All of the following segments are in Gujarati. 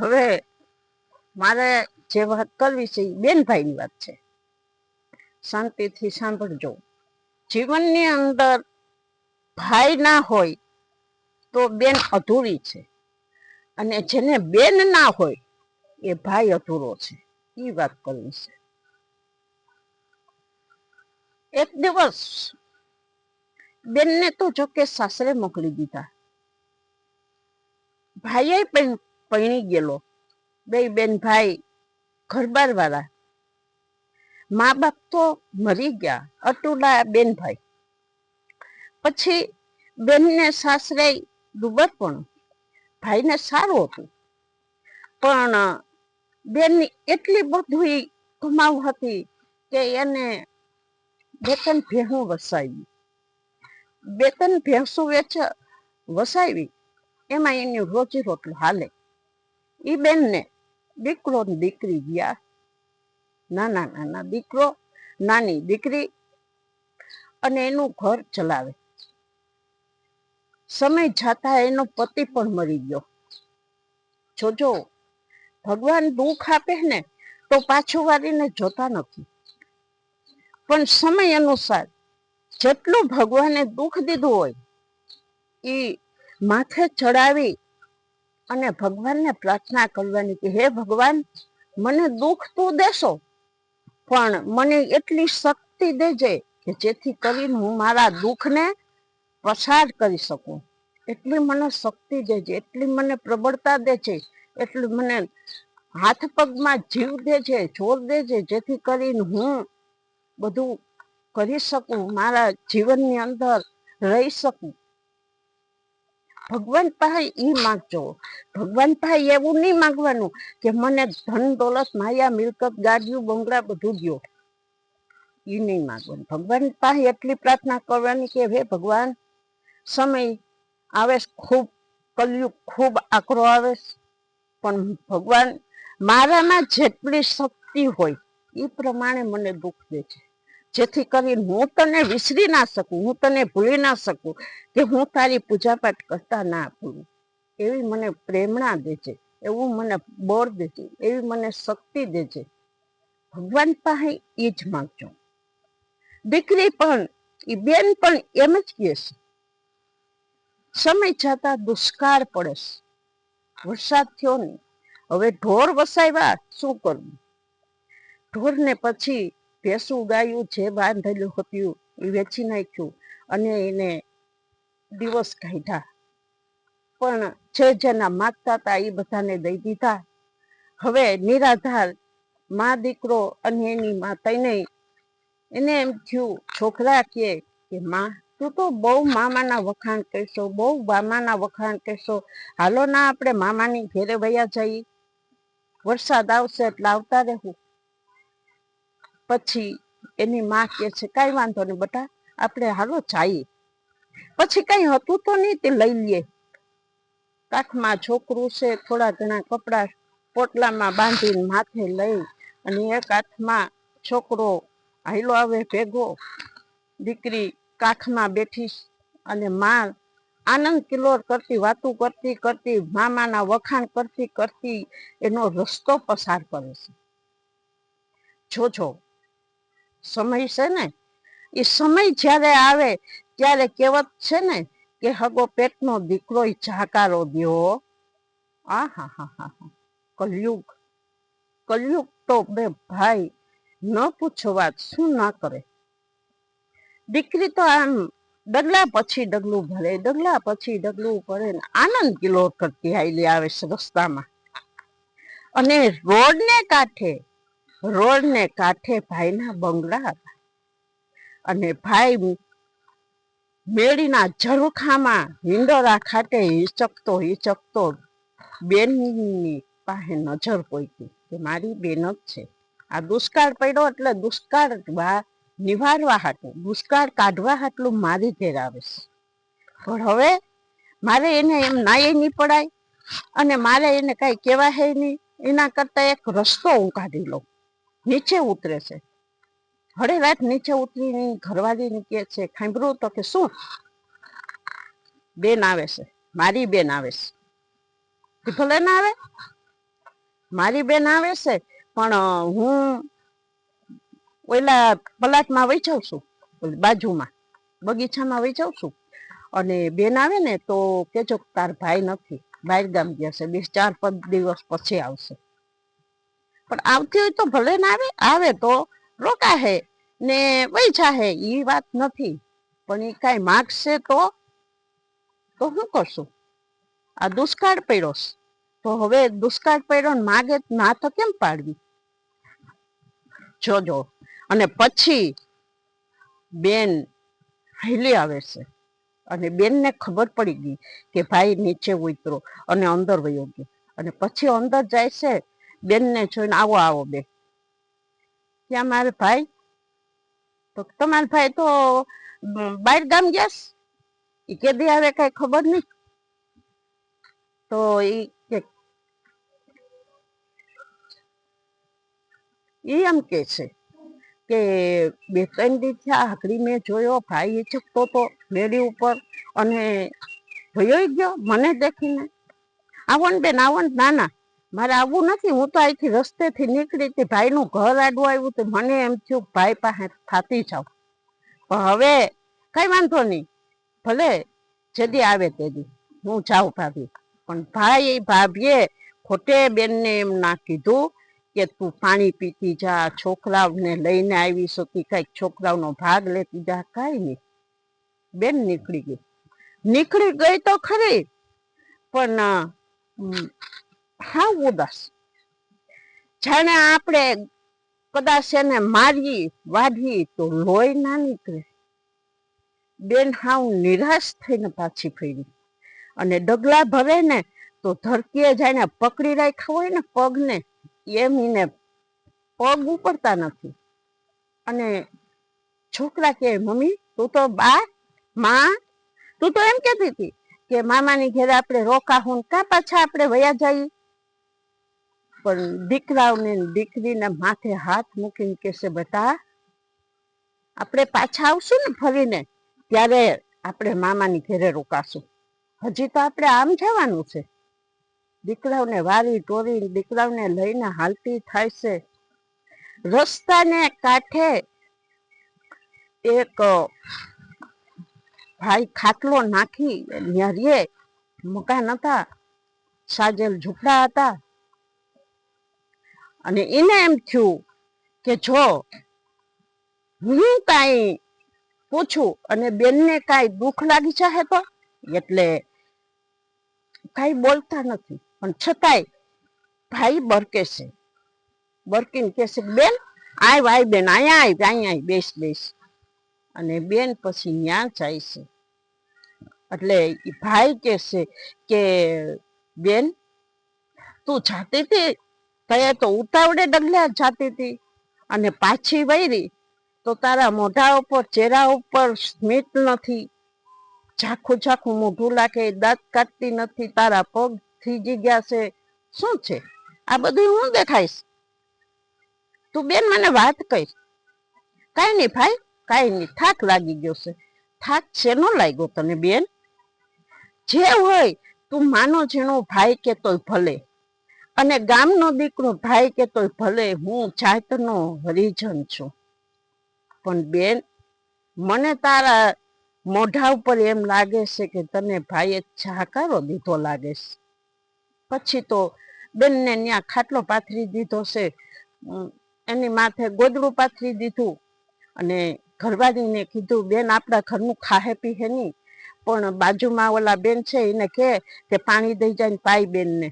હવે મારે જે વાત કરવી છે એ બેનભાઈની વાત છે. શાંતિથી સાંભળજો. જીવનની અંદર ભાઈ ના હોય તો બેન અધૂરી છે. અને જેને બેન ના હોય એ ભાઈ અધૂરો છે. એ વાત કરવી છે. એક દિવસ બેનને તો જો કે સાસરે મોકલી દીધા. ભાઈએ પણ પૈણી ગયેલો. બે બેન ભાઈ ઘરબાર વાળા મા બાપ તો મરી ગયા અટુલા બેન ભાઈ. પછી બેનને સાસરે ડુબર પણ, ભાઈને સારું હતું. પણ બેનની એટલી બધી કમાવ હતી કે એને બે ત્રણ ભેહું વસાવી બે ત્રણ ભેંસું વેચ વસાવી, એમાં એની રોજી રોટલું હાલે. ઈ બેનને દીકરો દીકરી ગયા. નાના નાના દીકરો, નાની દીકરી અને એનું ઘર ચલાવે. સમય જતા એનો પતિ પણ મરી ગયો. જોજો ભગવાન દુઃખ આપે ને તો પાછું વારીને જોતા નથી. પણ સમય અનુસાર જેટલું ભગવાને દુઃખ દીધું હોય એ માથે ચડાવી અને ભગવાનને પ્રાર્થના કરવાની કે, હે ભગવાન, મને દુઃખ તું દેશો, પણ મને એટલી શક્તિ દેજે કે જેથી કરીને હું મારા દુઃખને પસાર કરી શકું. એટલી મને શક્તિ દેજે, એટલી મને પ્રબળતા દેજે, એટલી મને હાથ પગમાં જીવ દેજે, જોર દેજે, જેથી કરીને હું બધું કરી શકું, મારા જીવનની અંદર રહી શકું. ભગવાન પાસે ઈ માંગજો ભગવાન પાસે એવું નહીં માંગવાનું કે મને ધન, દોલત, માયા, મિલકત, ગાડીઓ, બંગલા બધું દો એ નહીં માંગવાનું. ભગવાન પાસે એટલી પ્રાર્થના કરવાની કે હે ભગવાન, સમય આવે, ખૂબ કલયુગ ખૂબ આકરો આવે, પણ ભગવાન મારામાં જેટલી શક્તિ હોય એ પ્રમાણે મને દુઃખ દે છે. જેથી કરીને હું તને વિસરી ના શકું, હું તને ભૂલી ના શકું કે હું તારી પૂજાપાઠ કરતા ના ભૂલું. એવી મને પ્રેરણા દેજે, એવું મને બળ દેજે, એવી મને શક્તિ દેજે. ભગવાન પાસે એ જ માંગજો. દીકરી પણ એ બેન પણ એમ જ કહે છે, સમય જતા દુષ્કાળ પડે વરસાદ થયો ને હવે ઢોર વસાવ્યા, શું કરવું? ઢોરને પછી ભેંસું ગાયું જે બાંધેલું હતું, એ વેચી નાખ્યું અને એને દિવસ કાઢ્યા. પણ જે જેના માગતા હતા એ બધાને દઈ દીધા. હવે નિરાધાર મા દીકરો અને એની મા તને એને એમ થયું, છોકરા કે માં, તું તો બહુ મામાના વખાણ કરશો, બહુ મામાના વખાણ કરશો. હાલો ના, આપણે મામાની ઘેરે વયા જઈએ. વરસાદ આવશે એટલે આવતા રહેવું પછી એની માં કે છે, કાંઈ વાંધો નહીં બટા, આપણે હાલો જઈએ. પછી કઈ હતું તો નહીં, તે લઈ લઈએ કાખમાં છોકરું છે, થોડા ઘણા કપડા પોટલામાં બાંધીને માથે લઈ અને એક હાથમાં છોકરો હાઈલો આવે ભેગો. દીકરી કાખમાં બેઠી અને માં આનંદ કિલોર કરતી, વાતું કરતી કરતી, મામાના વખાણ કરતી કરતી એનો રસ્તો પસાર કરે છે. જોજો સમય છે ને? એ સમય જ્યારે આવે, ત્યારે કહેવત છે ને કે હગો પેટનો દીકરો જાકારો દ્યો. આ હા હા હા. હા કલયુગ. કલયુગ તો બે ભાઈ ન પૂછો વાત શું ના કરે? દીકરી તો આમ ડગલા પછી ડગલું ભરે, ડગલા પછી ડગલું ભરે ને આનંદ કિલો કરતી હાઈલી આવે રસ્તામાં. અને રોડ ને કાંઠે રોડ ને કાંઠે ભાઈના બંગલા હતા. અને ભાઈ મેળીના ઝરૂખામાં હિંડોરા ખાતે હિચકતો હિચકતો બેનની પાસે નજર પોઈતી કે મારી બેન જ છે. આ દુષ્કાળ પડ્યો એટલે દુષ્કાળ નિવારવા હાટું, દુષ્કાળ કાઢવા હાટલું મારી ઘેર આવે છે. પણ હવે મારે એને એમ નાય નહીં પડાય અને મારે એને કઈ કહેવા હે નહીં. એના કરતા એક રસ્તો હું કાઢી લઉં. નીચે ઉતરે છે. હળે રાત નીચે ઉતરીને ઘરવાળીને કહે છે, ખાંભરું તો કે શું? બેન આવે છે. મારી બેન આવે છે. કે ભલે ના આવે? મારી બેન આવે છે, પણ હું ઓલા પલાટમાં વહી જાઉં છું બાજુમાં, બગીચામાં વહી છું. અને બેન આવે ને તો કેજો કે તાર ભાઈ નથી. બહાર ગામ ગયા છે. બે ચાર પાંચ દિવસ પછી આવશે. પણ આવતી હોય તો ભલે ના આવે આવે તો રોકાહે ને વહી જાહે એ વાત નથી. પણ એ કાંઈ માગશે તો તો શું કરશું? આ દુષ્કાળ પડ્યો તો હવે દુષ્કાળ પડ્યો માગે ના તો કેમ પાડવી? જોજો. અને પછી બેન હેલી આવે છે. અને બેનને ખબર પડી ગઈ કે ભાઈ નીચે ઉતરો અને અંદર વયો ગયો. અને પછી અંદર જાય છે બેનને જોઈને આવો આવો બે. ક્યાં મારે ભાઈ, તો તમારા ભાઈ તો બહાર ગામ ગયા એ કેદી આવે કઈ ખબર નહીં. તો ઈ કે, ઈ એમ કે છે કે બે, ત્રણ દી હાકડી મેં જોયો, ભાઈ હિચકતો તો મેળી ઉપર અને ભયો ગયો, મને દેખીને. આવો ને બેન, આવો ને, ના ના. મારે આવવું નથી. હું તો અહીંથી રસ્તેથી નીકળી હતી ભાઈનું ઘર આડું આવ્યું તો મને એમ થયું ભાઈ પાસે થાતી જાઉં. પણ હવે કઈ વાંધો નહીં. ભલે જેદી આવે તેદી. હું જાઉં ભાભી. પણ ભાઈ ભાભીએ ખોટે બેનને એમ ના કીધું કે તું પાણી પીતી જા, છોકરાઓને લઈને આવી શકી કંઈક છોકરાઓનો ભાગ લેતી જા. કઈ નહીં. બેન નીકળી ગઈ. નીકળી ગઈ તો ખરી. પણ હા ઉદાસ જાણે આપણે કદાચ એને મારી, વાઢી તો લોહી ના નીકળે. બેન હાવ નિરાશ થઈને પાછી ફેરી અને ડગલા ભરે ને તો ધરતીએ જાણે પકડી રાખ્યા હોય ને પગને, એમ એને પગ ઉપડતા નથી. અને છોકરા કે મમ્મી, તું તો બા, માં. તું તો એમ કહેતી હતી કે, મામાની ઘેરે આપણે રોકા હું કા પાછા આપણે વયા જઈએ? પણ દીકરાઓને દીકરીના માથે હાથ મૂકીને કહેશે બેટા આપણે પાછા આવશું ને ફરીને? ત્યારે આપણે મામાની ઘેરે રોકાશું. હજી તો આપણે આમ જવાનું છે. દીકરાઓને વારી ટોરી દીકરાઓને લઈને હાલતી થાય છે. રસ્તાને કાંઠે એક ભાઈ ખાટલો નાખી ત્યાં રે મકાન હતા. સાજેલ ઝૂંપડા હતા. અને એને એમ થયું કે જો હું કાંઈ પૂછું અને બેનને કાંઈ દુઃખ લાગી જાય તો? એટલે કાંઈ બોલતા નથી. પણ છતાંય ભાઈ બરકે છે બરકીને કહે છે બેન, આય આય બેન અહીંયા આય અહીંયા બેસ બેસ. અને બેન પછી ન્યા જાય છે. એટલે ભાઈ કહે છે કે, બેન, તું જાતે હતી તયે તો ઉતાવળે ડગલે જાતી હતી. અને પાછી વૈરી તો તારા મોઢા ઉપર, ચહેરા ઉપર સ્મિત નથી. ઝાખું ઝાખું મોઢું લાગે, દાંત કાઢતી નથી, તારા પગ થીજી ગયા છે. શું છે? આ બધું હું દેખાઈશ? તું બેન મને વાત કઈ કાંઈ નહીં ભાઈ, કાંઈ નહીં, થાક લાગી ગયો છે. થાક શેનો લાગ્યો તને બેન? જે હોય, તું માનો જેનો ભાઈ કે તોય ભલે. અને ગામનો દીકરો ભાઈ કે તોય ભલે હું જાતનો હરિજન છું. પણ બેન, મને તારા મોઢા ઉપર એમ લાગે છે કે તને ભાઈએ જાકારો દીધો લાગે છે. પછી તો બેનને ત્યાં ખાટલો પાથરી દીધો છે. એની માથે ગોદડું પાથરી દીધું અને ઘરવાળીને કીધું, બેન, આપણા ઘરનું ખાહે પીહે નહીં પણ બાજુમાં ઓલા બેન છે, એને કે પાણી દઈ જાય પાઈ બેનને.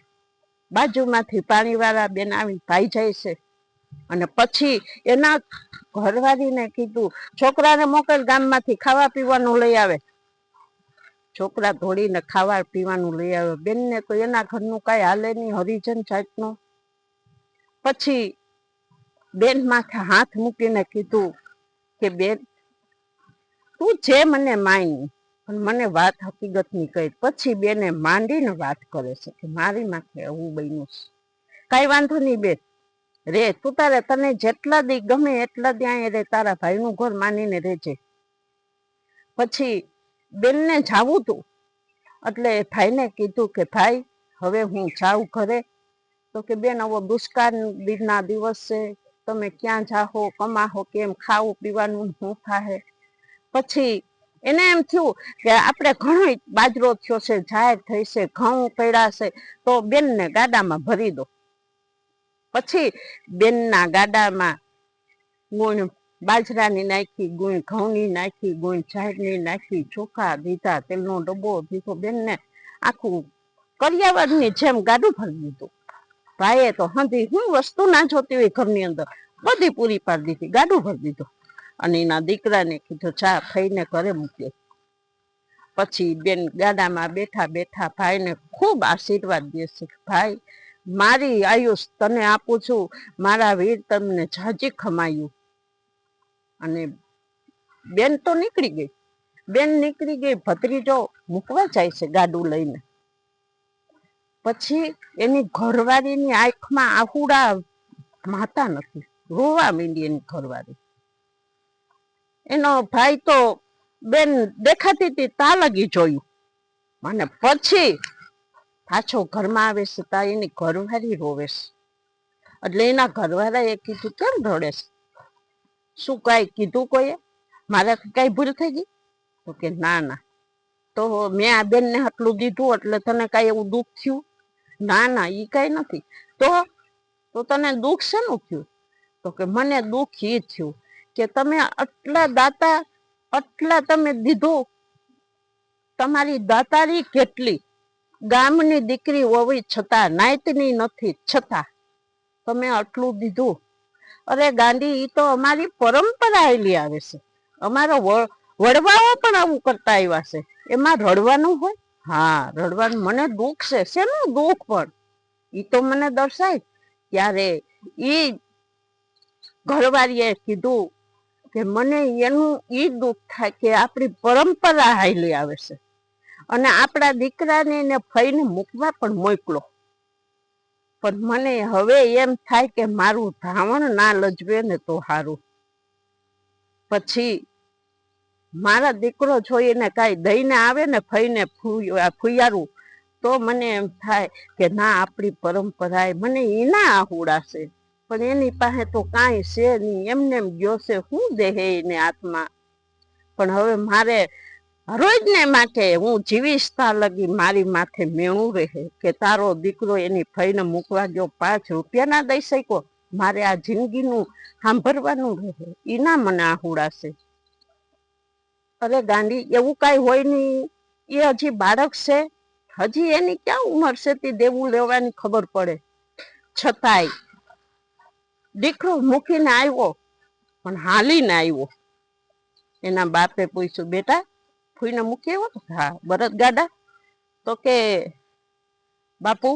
બાજુમાંથી પાણીવાળા બેન આવીને ભાઈ જાય છે. અને પછી એના ઘરવાળીને કીધું, છોકરાને મોકલ ગામમાંથી ખાવા પીવાનું લઈ આવે. છોકરા ધોળીને ખાવા પીવાનું લઈ આવે બેનને તો એના ઘરનું કાંઈ હાલે નહીં, હરિજન જાતનું. પછી બેન માથે હાથ મૂકીને કીધું કે, બેન, તું જે મને માની પણ મને વાત હકીકતની કહી. પછી બેને માંડીને વાત કરે છે કે મારી માથે આવું બન્યું છે. કાંઈ વાંધો નહીં બેન. રે, તું તારે તને જેટલા દી ગમે એટલા દી રે, તારા ભાઈનું ઘર માનીને રહેજે. પછી બેનને જાવું તું. એટલે ભાઈને કીધું કે ભાઈ, હવે હું જાઉં ઘરે. તો કે બેન, આવો દુષ્કાળ દિનના દિવસ છે. તમે ક્યાં જાહો, કમાહો, કેમ ખાવું, પીવાનું શું થાહે? પછી એને એમ થયું કે આપણે ઘણો બાજરો થયો છે, જાહેર થઈ છે, ઘઉં પડ્યા છે, તો બેનને ગાડામાં ભરી દો. પછી બેનના ગાડામાં ગુણ બાજરાની નાખી, ગુણ ઘઉંની નાખી, ગુણ જાહેરની નાખી, ચોખા દીધા, તેલનો ડબ્બો દીધો, બેનને આખું કરિયાવરની જેમ ગાડું ભરી દીધું. ભાઈએ તો હંધી હું વસ્તુ ના જોતી હોય ઘરની અંદર, બધી પૂરી પાડી દીધી, ગાડું ભરી દીધું. અને એના દીકરાને કીધું, ચા ખાઈને ઘરે મૂકે. પછી બેન ગાડામાં બેઠા બેઠા ભાઈને ખૂબ આશીર્વાદ દે છે ભાઈ, મારી આયુષ તને આપું છું. મારા વીર તમને જાજી ખમાયું. અને બેન તો નીકળી ગઈ. બેન નીકળી ગઈ, ભત્રીજો મૂકવા જાય છે ગાડું લઈને. પછી એની ઘરવાળીની આંખમાં આહુડા માતા નથી. રોવા માંડી એની ઘરવાળી. એનો ભાઈ તો બેન દેખાતી હતી, તા લગી જોયું. અને પછી પાછો ઘરમાં આવે છે, તા એની ઘરવાળી રોવે એટલે એના ઘરવાળાએ કીધું, કેમ રડે શું કાંઈ કીધું કોઈએ? મારે કઈ ભૂલ થઈ ગઈ? તો કે, ના ના. તો મેં આ બેનને આટલું દીધું, એટલે તને કાંઈ એવું દુઃખ થયું? ના ના એ કાંઈ નથી. તો તો તને દુઃખ શેનું થયું? તો કે, મને દુઃખ એ થયું કે તમે આટલા દાતા, આટલા તમે દીધો. તમારી દાતારી કેટલી? ગામની દીકરી હોવી છતાં નાયતની નથી, છતાં. તમે આટલું દીધું. અરે ગાંધી એ તો અમારી પરંપરા એલી આવે છે. અમારો વડવાઓ પણ આવું કરતા આવ્યા છે. એમાં રડવાનું હોય? હા, રડવાનું મને દુઃખ છે. શેનું દુઃખ પણ? ઈ તો મને દર્શાય. ત્યારે એ ઘરવાળીએ કીધું કે મને એનું એ દુઃખ થાય કે આપણી પરંપરા હાલી આવે છે. અને આપણા દીકરાને ને ફઈને મૂકવા પણ મોકલો. પણ મને હવે એમ થાય કે મારું ધાવણ ના લજવે ને તો સારું પછી મારા દીકરો જોઈને કાંઈ દઈને આવે ને ફઈને ફૂયારું, તો મને એમ થાય કે ના, આપણી પરંપરાએ મને એના આહુડાશે. પણ એની પાસે તો કાંઈ છે નહીં એમને એમ ગયો છે શું દેહે એને હાથમાં પણ હવે મારે રોજને માટે હું જીવીશ તા લગી મારી માથે મેણું રહે કે તારો દીકરો એની ફઈને મૂકવા ગયો પાંચ રૂપિયા ના દઈ શક્યો મારે આ જિંદગીનું સાંભળવાનું રહે એના મને આહુડાશે અરે ગાંડી એવું કાંઈ હોય નહીં એ હજી બાળક છે હજી એની ક્યાં ઉંમર છે તે દેવું લેવાની ખબર પડે છતાંય દીકરો મૂકીને આવ્યો, પણ હાલીને આવ્યો. એના બાપે પૂછ્યું, બેટા, ફૂઈને મૂકી આવ્યો હા, બળદ ગાડા. તો કે, બાપુ,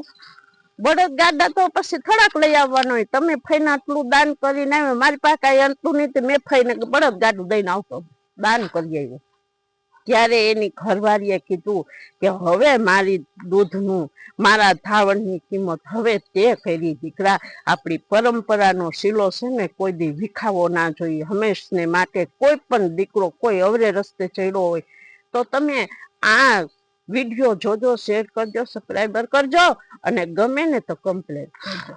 બળદ ગાડા તો પછી થોડાક લઈ આવવાનો તમે ફઈને આટલું દાન કરીને આવ્યો. મારી પાસે કાંઈ અંતું નહીં મેં ફઈને બળદ ગાડું દઈને આવતો. દાન કરી આવ્યો. ત્યારે એની ઘરવાળીએ કીધું કે હવે મારી દૂધનું, મારા ધાવણની કિંમત હવે તે કરી દીકરા, આપણી પરંપરાનો શીલો છે ને કોઈ દી વિખાવો ના જોઈએ. હંમેશને માટે કોઈ પણ દીકરો કોઈ અવરે રસ્તે ચડ્યો હોય તો તમે આ વીડિયો જોજો, શેર કરજો સબસ્ક્રાઈબર કરજો અને ગમે ને તો કમ્પ્લેટ કરજો.